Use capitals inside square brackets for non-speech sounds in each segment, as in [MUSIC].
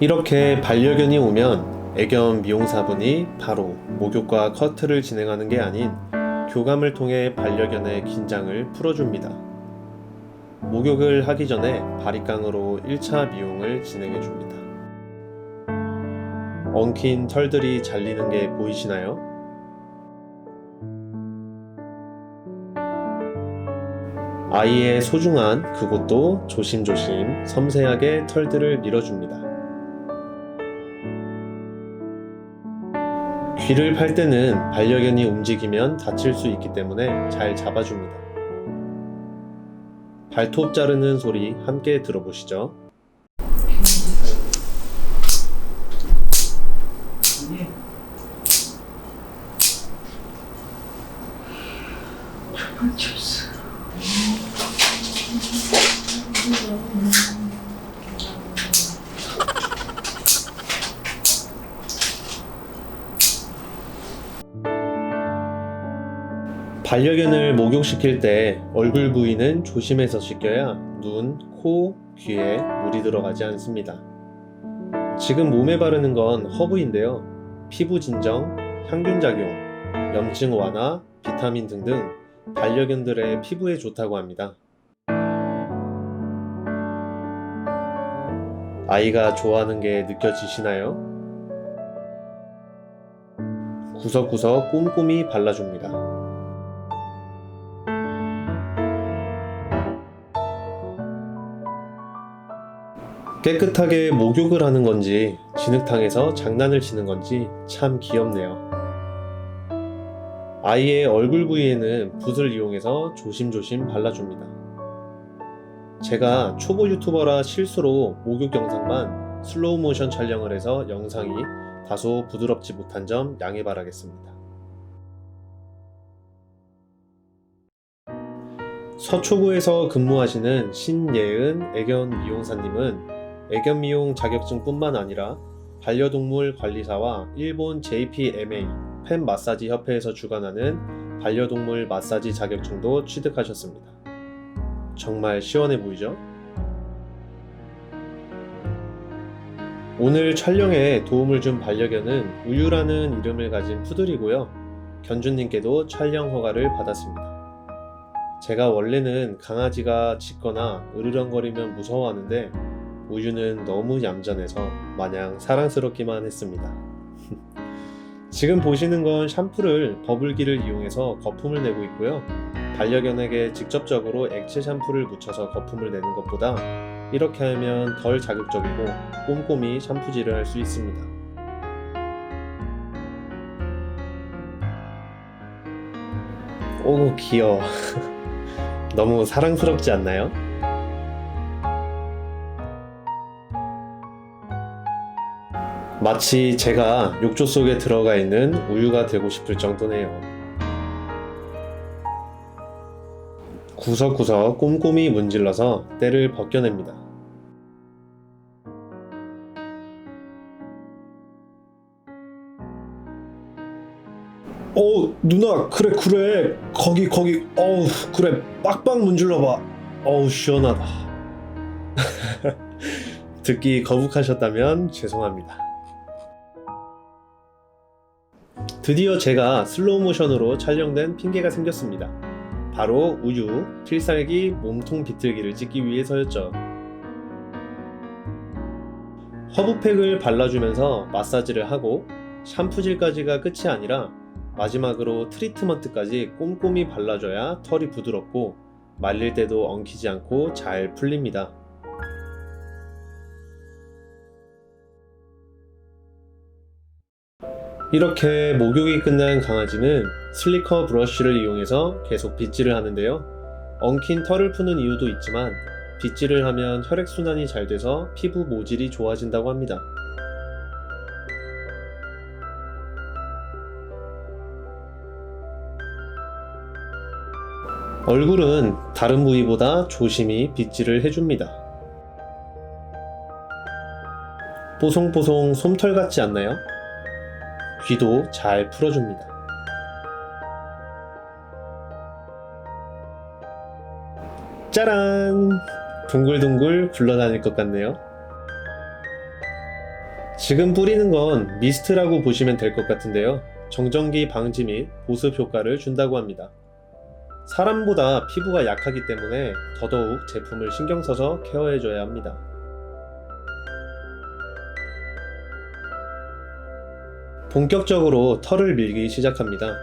이렇게 반려견이 오면 애견 미용사분이 바로 목욕과 커트를 진행하는 게 아닌 교감을 통해 반려견의 긴장을 풀어줍니다. 목욕을 하기 전에 바리깡으로 1차 미용을 진행해 줍니다. 엉킨 털들이 잘리는 게 보이시나요? 아이의 소중한 그곳도 조심조심 섬세하게 털들을 밀어줍니다. 귀를 팔 때는 반려견이 움직이면 다칠 수 있기 때문에 잘 잡아줍니다. 발톱 자르는 소리 함께 들어보시죠. 반려견을 목욕시킬 때 얼굴 부위는 조심해서 씻겨야 눈, 코, 귀에 물이 들어가지 않습니다. 지금 몸에 바르는 건 허브인데요. 피부 진정, 향균 작용, 염증 완화, 비타민 등등 반려견들의 피부에 좋다고 합니다. 아이가 좋아하는 게 느껴지시나요? 구석구석 꼼꼼히 발라줍니다. 깨끗하게 목욕을 하는 건지 진흙탕에서 장난을 치는 건지 참 귀엽네요. 아이의 얼굴 부위에는 붓을 이용해서 조심조심 발라줍니다. 제가 초보 유튜버라 실수로 목욕 영상만 슬로우 모션 촬영을 해서 영상이 다소 부드럽지 못한 점 양해 바라겠습니다. 서초구에서 근무하시는 신예은 애견 미용사님은 애견 미용 자격증뿐만 아니라 반려동물 관리사와 일본 JPMA 팬 마사지 협회에서 주관하는 반려동물 마사지 자격증도 취득하셨습니다. 정말 시원해 보이죠? 오늘 촬영에 도움을 준 반려견은 우유라는 이름을 가진 푸들이고요. 견주님께도 촬영 허가를 받았습니다. 제가 원래는 강아지가 짖거나 으르렁거리면 무서워하는데 우유는 너무 얌전해서 마냥 사랑스럽기만 했습니다. [LAUGHS] 지금 보시는 건 샴푸를 버블기를 이용해서 거품을 내고 있고요. 반려견에게 직접적으로 액체 샴푸를 묻혀서 거품을 내는 것보다 이렇게 하면 덜 자극적이고 꼼꼼히 샴푸질을 할 수 있습니다. 오, 귀여워. [LAUGHS] 너무 사랑스럽지 않나요? 마치 제가 욕조 속에 들어가 있는 우유가 되고 싶을 정도네요. 구석구석 꼼꼼히 문질러서 때를 벗겨냅니다. 어 누나 그래 그래. 거기 거기. 어우 그래. 빡빡 문질러봐. 어우 시원하다. [LAUGHS] 듣기 거북하셨다면 죄송합니다 드디어 제가 슬로우 모션으로 촬영된 핑계가 생겼습니다 바로 우유 필살기 몸통 비틀기를 찍기 위해서였죠 허브팩을 발라주면서 마사지를 하고 샴푸질까지가 끝이 아니라 마지막으로 트리트먼트까지 꼼꼼히 발라줘야 털이 부드럽고 말릴 때도 엉키지 않고 잘 풀립니다. 이렇게 목욕이 끝난 강아지는 슬리커 브러쉬를 이용해서 계속 빗질을 하는데요. 엉킨 털을 푸는 이유도 있지만 빗질을 하면 혈액순환이 잘 돼서 피부 모질이 좋아진다고 합니다. 얼굴은 다른 부위보다 조심히 빗질을 해줍니다. 뽀송뽀송 솜털 같지 않나요? 귀도 잘 풀어줍니다. 짜란! 둥글둥글 굴러다닐 것 같네요. 지금 뿌리는 건 미스트라고 보시면 될 것 같은데요. 정전기 방지 및 보습 효과를 준다고 합니다. 사람보다 피부가 약하기 때문에 더더욱 제품을 신경 써서 케어해줘야 합니다. 본격적으로 털을 밀기 시작합니다.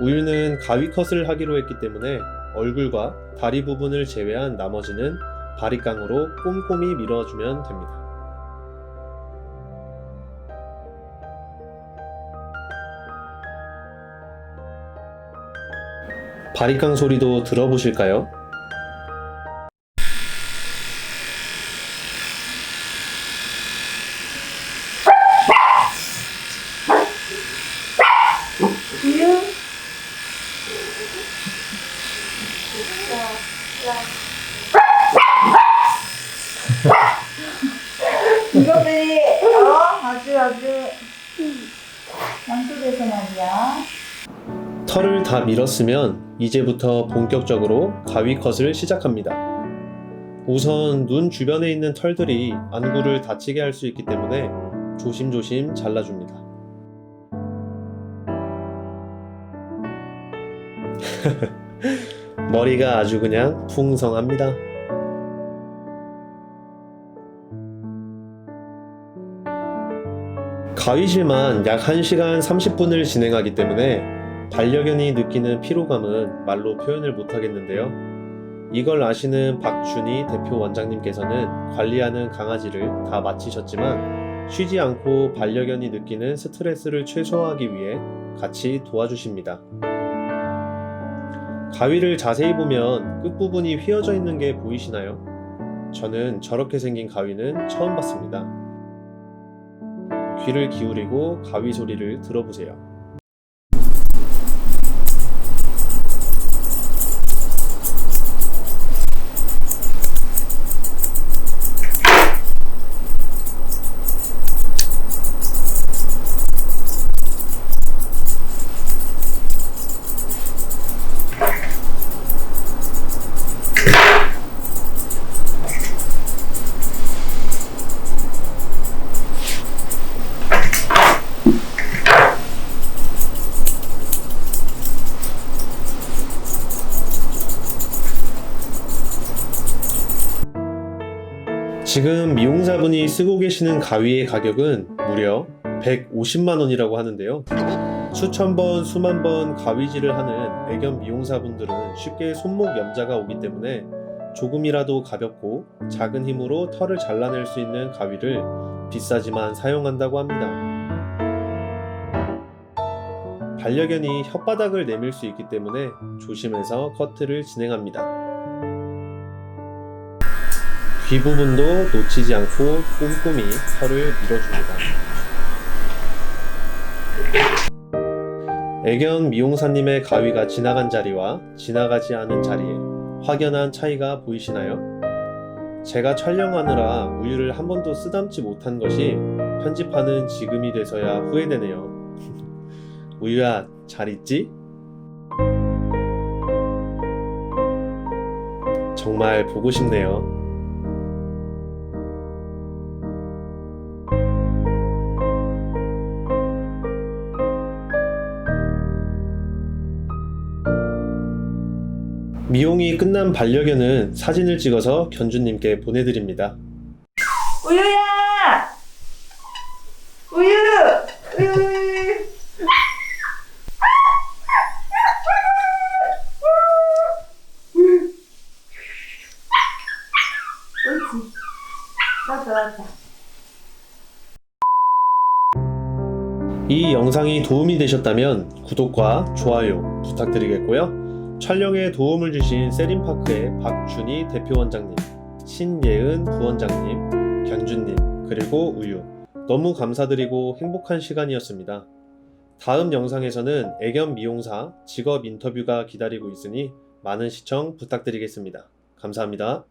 우유는 가위 컷을 하기로 했기 때문에 얼굴과 다리 부분을 제외한 나머지는 바리깡으로 꼼꼼히 밀어주면 됩니다. 바리깡 소리도 들어보실까요? 이것들이 어 아주 아주 양쪽에서 말이야. 털을 다 밀었으면 이제부터 본격적으로 가위 컷을 시작합니다. 우선 눈 주변에 있는 털들이 안구를 다치게 할 수 있기 때문에 조심조심 잘라줍니다. [LAUGHS] 머리가 아주 그냥 풍성합니다. 가위질만 약 1시간 30분을 진행하기 때문에 반려견이 느끼는 피로감은 말로 표현을 못하겠는데요. 이걸 아시는 박준희 대표 원장님께서는 관리하는 강아지를 다 마치셨지만 쉬지 않고 반려견이 느끼는 스트레스를 최소화하기 위해 같이 도와주십니다. 가위를 자세히 보면 끝부분이 휘어져 있는 게 보이시나요? 저는 저렇게 생긴 가위는 처음 봤습니다. 귀를 기울이고 가위 소리를 들어보세요. 지금 미용사분이 쓰고 계시는 가위의 가격은 무려 150만 원이라고 하는데요. 수천 번, 수만 번 가위질을 하는 애견 미용사분들은 쉽게 손목 염자가 오기 때문에 조금이라도 가볍고 작은 힘으로 털을 잘라낼 수 있는 가위를 비싸지만 사용한다고 합니다. 반려견이 혓바닥을 내밀 수 있기 때문에 조심해서 커트를 진행합니다. 귀 부분도 놓치지 않고 꼼꼼히 털을 밀어줍니다. 애견 미용사님의 가위가 지나간 자리와 지나가지 않은 자리에 확연한 차이가 보이시나요? 제가 촬영하느라 우유를 한 번도 쓰담지 못한 것이 편집하는 지금이 돼서야 후회되네요. [LAUGHS] 우유야, 잘 있지? 정말 보고 싶네요. 미용이 끝난 반려견은 사진을 찍어서 견주님께 보내드립니다. 우유야. 우유. 우유. 옳지. 이 영상이 도움이 되셨다면 구독과 좋아요 부탁드리겠고요. 촬영에 도움을 주신 세린파크의 박준희 대표 원장님, 신예은 부원장님, 견준님, 그리고 우유. 너무 감사드리고 행복한 시간이었습니다. 다음 영상에서는 애견 미용사 직업 인터뷰가 기다리고 있으니 많은 시청 부탁드리겠습니다. 감사합니다.